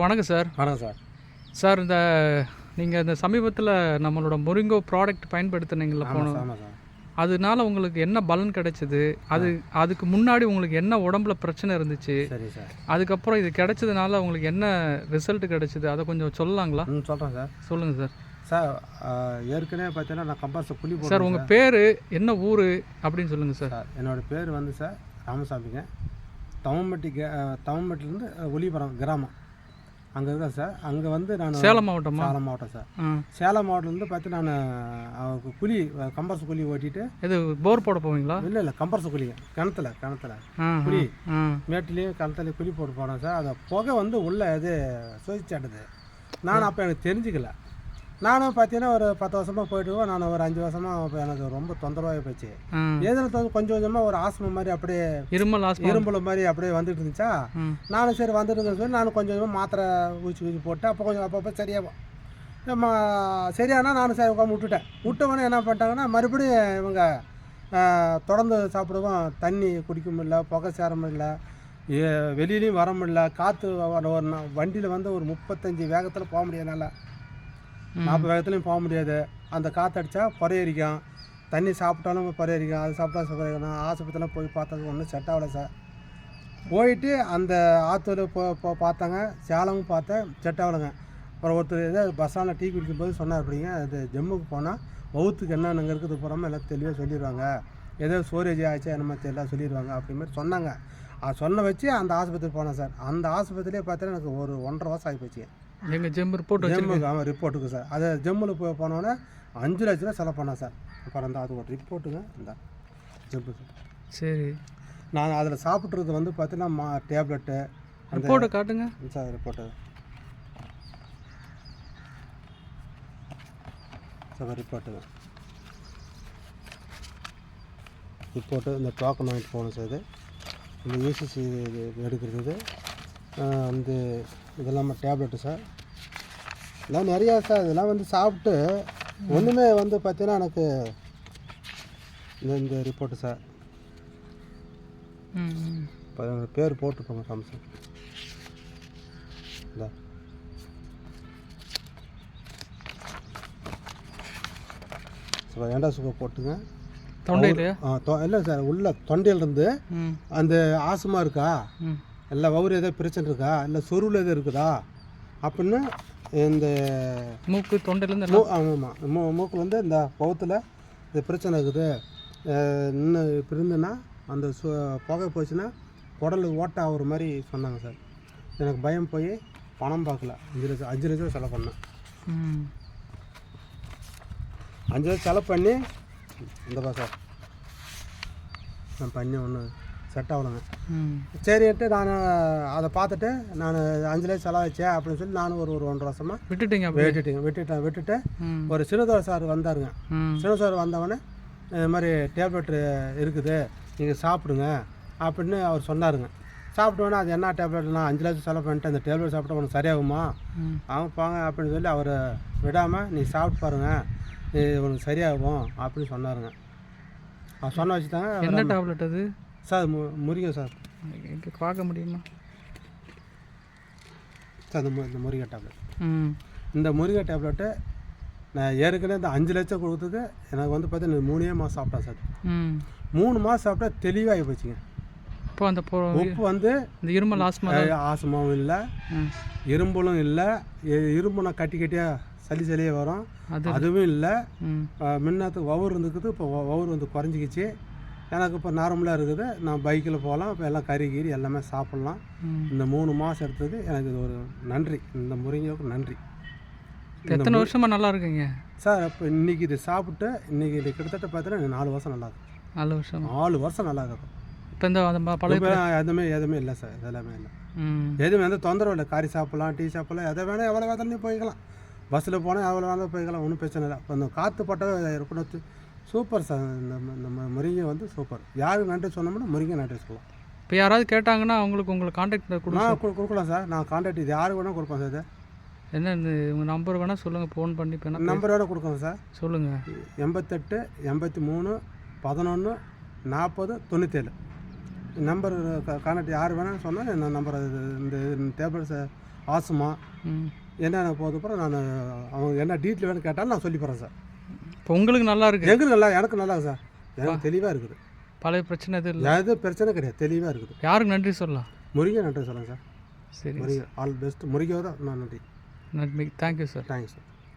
வணக்கம் சார். வணக்கம் sir. Sir இந்த நீங்கள் இந்த சமீபத்தில் நம்மளோட முருங்கோ ப்ராடக்ட் பயன்படுத்துனீங்களா ஆமாம் போன சார் ஆமாம் சார். அதனால உங்களுக்கு என்ன பலன் கிடைச்சது? அது அதுக்கு முன்னாடி உங்களுக்கு என்ன உடம்புல பிரச்சனை இருந்துச்சு? சரி சார். அதுக்கப்புறம் இது கிடைச்சதுனால உங்களுக்கு என்ன ரிசல்ட் கிடைச்சது? அதை கொஞ்சம் சொல்லலாங்களா? சொல்கிறேன் சார். சொல்லுங்கள் சார். சார் ஏற்கனவே பார்த்தீங்கன்னா நான் கம்பாஸ் புளி சார் உங்கள் பேர் என்ன ஊர் அப்படின்னு சொல்லுங்கள் சார். சார் என்னோட பேர் வந்து சார் ராமசாமிங்க. தவம்பட்டி கே தவம்பட்டிலேருந்து ஒளிபுரம் கிராமம். அங்கே இருக்கேன் சார். அங்கே வந்து நான் சேலம் மாவட்டமா? சேலம் மாவட்டம் சார். சேலம் மாவட்டத்துலேருந்து பார்த்து நான் அவருக்கு குழி கம்பர்ஸ் குழி ஓட்டிட்டு இது போர் போட போவீங்களா? இல்லை இல்லை கம்பர்ஸ் குழிங்க கிணத்துல கிணத்துல. குழி. மேட்டுலேயும் கிணத்துலேயும் குழி போட்டு போனேன் சார். அதை புகை வந்து உள்ளே இது சுவிச்சாடுது நான் அப்போ எனக்கு தெரிஞ்சுக்கல. நானும் பார்த்தீங்கன்னா ஒரு பத்து வருஷமாக போயிட்டு இருக்கோம். நான் ஒரு அஞ்சு வருஷமாக இப்போ எனக்கு ரொம்ப தொந்தரவாகி போச்சு. எதில் வந்து கொஞ்சம் கொஞ்சமாக ஒரு ஆஸ்மா மாதிரி அப்படியே இருமல் இரும்புல மாதிரி அப்படியே வந்துட்டு இருந்துச்சா? நானும் சரி வந்துட்டு இருக்குன்னு சொல்லி நானும் கொஞ்சம் கொஞ்சமாக மாத்திரை ஊசி ஊசி போட்டு அப்போ கொஞ்சம் அப்பப்போ சரியாகும் நம்ம சரியானா நானும் சரி உட்காந்து விட்டுட்டேன். விட்டவொடனே என்ன பண்ணிட்டாங்கன்னா மறுபடியும் இவங்க தொடர்ந்து சாப்பிடுவோம். தண்ணி குடிக்க முடியல புகை சேர முடியல வெளியிலையும் வர முடியல காற்று ஒரு வண்டியில் வந்து ஒரு முப்பத்தஞ்சு வேகத்தில் போக முடியாது என்னால் நாற்பது வேகத்துலையும் போக முடியாது. அந்த காற்று அடித்தா பொறையரிக்கும் தண்ணி சாப்பிட்டாலும் பொறையரிக்கும் அது சாப்பிட்டா பொறையரிக்கும் ஆஸ்பத்திரிலாம் போய் பார்த்தது ஒன்றும் செட் ஆகலை சார் போயிட்டு அந்த ஆத்தூர் போ போ பார்த்தாங்க. சேலமும் பார்த்தேன். செட் ஆகலைங்க. அப்புறம் ஒருத்தர் ஏதோ பஸ் ஸ்டாண்டில் டீ குடிக்கும்போது சொன்னார் அப்படிங்க அது ஜம்முக்கு போனால் வவுத்துக்கு என்னென்ன இருக்குது? போகிறோமோ எல்லாம் தெளிவாக சொல்லிடுவாங்க ஏதோ ஸ்டோரேஜ் ஆச்சு என்னமோ தெரியல சொல்லிடுவாங்க அப்படிமாரி சொன்னாங்க. அது சொன்ன வச்சு அந்த ஆஸ்பத்திரி போனேன் சார் அந்த ஆஸ்பத்திரியே பார்த்தீங்கன்னா எனக்கு ஒரு ஒன்றரை வருஷம் ஆகிப்போச்சு எங்கள் ஜெம் ரிப்போர்ட் வச்சு ஜம்மு ஆமாம் ரிப்போர்ட்டுக்கு சார் அது ஜம்முல போய் போனோன்னே அஞ்சு லட்ச ரூபா செலவு பண்ணேன் சார் அப்புறம் அந்த அது ஒரு ரிப்போர்ட்டுங்க இந்த ஜம்மு சார். நான் அதில் சாப்பிட்றது வந்து பார்த்தீங்கன்னா மா டேப்லெட்டு ரிப்போர்ட்டை காட்டுங்க. சார் ரிப்போர்ட்டு சார் ரிப்போர்ட்டுங்க ரிப்போர்ட்டு இந்த டோக்கன் வாங்கிட்டு போகணும் சார் இது. இந்த யூசிசி எடுக்கிறது வந்து இதெல்லாம் டேப்லெட்டு சார். இதெல்லாம் நிறையா சார் இதெல்லாம் வந்து சாப்பிட்டு ஒன்றுமே வந்து பார்த்தீங்கன்னா எனக்கு இந்த இந்த ரிப்போர்ட்டு சார். இப்போ பேர் போட்டுக்கோங்க சாம்சங் இந்த. சார் ஏண்டா சுகர் போட்டுங்க? தொண்டையிலையா? ஆ இல்லை சார் உள்ள தொண்டையிலேருந்து அந்த ஆசமா இருக்கா? இல்லை வவுறு ஏதோ பிரச்சனை இருக்கா? இல்லை சொருவில் எதுவும் இருக்குதா? அப்படின்னு இந்த மூக்கு தொண்டையிலேருந்து மூ ஆமாம். மூ மூக்கில் வந்து இந்த பவுத்தில் இந்த பிரச்சனை இருக்குது. இன்னும் இப்படி இருந்துன்னா அந்த சு புகை போச்சுன்னா குடல் ஓட்டை ஆகுற மாதிரி சொன்னாங்க சார். எனக்கு பயம் போய் பணம் பார்க்கல. அஞ்சு லட்சம் அஞ்சு லட்சம் செலவு பண்ணேன். அஞ்சு லட்சம் செலவு பண்ணி இந்தப்பா சார். நான் பண்ணி ஒன்று செட் ஆகலைங்க சரின்ட்டு நான் அதை பார்த்துட்டு நான் அஞ்சு லட்சம் செலவாச்சே அப்படின்னு சொல்லி நானும் ஒரு ஒரு ஒன்றரை வருஷமாக விட்டுட்டீங்க விட்டுட்டேங்க விட்டுட்டேன் விட்டுட்டு ஒரு சிறுதோர் சார் வந்தாருங்க. சிவ சார் வந்தவொடனே இது மாதிரி டேப்லெட் இருக்குது நீங்கள் சாப்பிடுங்க அப்படின்னு அவர் சொன்னாருங்க. சாப்பிட்டோன்னே அது என்ன டேப்லெட் நான் அஞ்சு லட்சம் செலவு பண்ணிட்டு அந்த டேப்லெட் சாப்பிட்டா உனக்கு சரியாகுமா? அவங்க போங்க அப்படின்னு சொல்லி அவரை விடாமல் நீ சாப்பிட்டு பாருங்க இது உனக்கு சரியாகும் அப்படின்னு சொன்னாருங்க. அவர் சொன்ன வச்சு தாங்க என்ன டேப்லெட் அது? சார் மு முருகன் சார். இங்கே பார்க்க முடியுமா? சார் இந்த மு- இந்த முருகை டேப்லெட். ம். இந்த முருகை டேப்லெட்டு நான் ஏற்கனவே இந்த அஞ்சு லட்சம் கொடுத்தது எனக்கு வந்து பார்த்தீங்கன்னா மூணே மாதம் சாப்பிட்டேன் சார். ம். மூணு மாதம் சாப்பிட்டா தெளிவாகி போச்சுங்க. இப்போ அந்த உப்பு வந்து இந்த இருமல் ஆஸ்மா ஆஸ்மாவும் இல்லை. இரும்பலும் இல்லை. இரும்புனா கட்டி கட்டியாக சளி சளியே வரும். அது அதுவும் இல்லை. ம். முன்னத்து வவுர் இருந்துக்குது இப்போ வவுர் வந்து குறைஞ்சிக்கிச்சு. எனக்கு இப்போ நார்மலாக இருக்குது. நான் பைக்கில் போகலாம். இப்போ எல்லாம் கறி கீரி எல்லாமே சாப்பிட்லாம். இந்த மூணு மாதம் எடுத்தது எனக்கு இது ஒரு நன்றி. இந்த முருங்கைக்கு நன்றி. எத்தனை வருஷமா நல்லா இருக்குங்க? சார் இப்போ இன்றைக்கி இது சாப்பிட்டு இன்றைக்கி இது கிட்டத்தட்ட பார்த்தீங்கன்னா நாலு வருஷம் நல்லா இருக்கும் நாலு வருஷம்? நாலு வருஷம் நல்லா இருக்கும் இப்போ இந்த பழைய எதுவுமே எதுவுமே இல்லை சார். இதெல்லாமே இல்லை. எதுவும் எந்த தொந்தரவு இல்லை. காரி சாப்பிட்லாம் டீ சாப்பிட்லாம். எதை வேணால் எவ்வளோ வேணாலும் போய்க்கலாம். பஸ்ஸில் போனால் எவ்வளோ வேணாலும் போய்க்கலாம். ஒன்றும் பிரச்சனை இல்லை. இப்போ இந்த காற்று பட்டவே இருக்கணும் சூப்பர் சார். இந்த ம- இந்த ம- முருங்கை வந்து சூப்பர். யாருக்கு நன்றி சொன்னோம்னா முருங்கை நன்றி சொல்லலாம். இப்போ யாராவது கேட்டாங்கன்னா அவங்களுக்கு உங்களுக்கு காண்டாக்ட் நான் கொடு- கொடுக்கலாம் சார். நான் கான்டாக்ட் இது யாருக்கு வேணால் கொடுப்பேன் சார் இது. என்ன இந்த உங்கள் நம்பர் வேணால் சொல்லுங்கள் ஃபோன் பண்ணி இப்போ என்ன நம்பர் வேணால் கொடுக்கணும் சார். சொல்லுங்கள் எண்பத்தெட்டு எண்பத்தி மூணு பதினொன்று நாற்பது தொண்ணூற்றேழு நம்பர் கான்டாக்ட் யார் வேணாலும் சொன்னால் இந்த நம்பர் இந்த டேபிள்ஸ் ஆஸ்மா ம். என்னென்ன அப்புறம் நான் அவங்க என்ன டீட்டெயில் வேணும் கேட்டாலும் நான் சொல்லி போகிறேன் சார். இப்போ உங்களுக்கு நல்லா இருக்கு. எங்களுக்கு நல்லா எனக்கு நல்லா சார். எனக்கு தெளிவாக இருக்குது. பழைய பிரச்சனை எதுவும் இல்லை? எதுவும் பிரச்சனை கிடையாது தெளிவாக இருக்குது. யாருக்கு நன்றி சொல்லலாம்? முருகன் நன்றி சொல்லுங்கள் சார். சரி முருகன் ஆல் பெஸ்ட் முருகன் தான் நான் நன்றி. நன்றி தேங்க்யூ சார் தேங்க்ஸ் சார்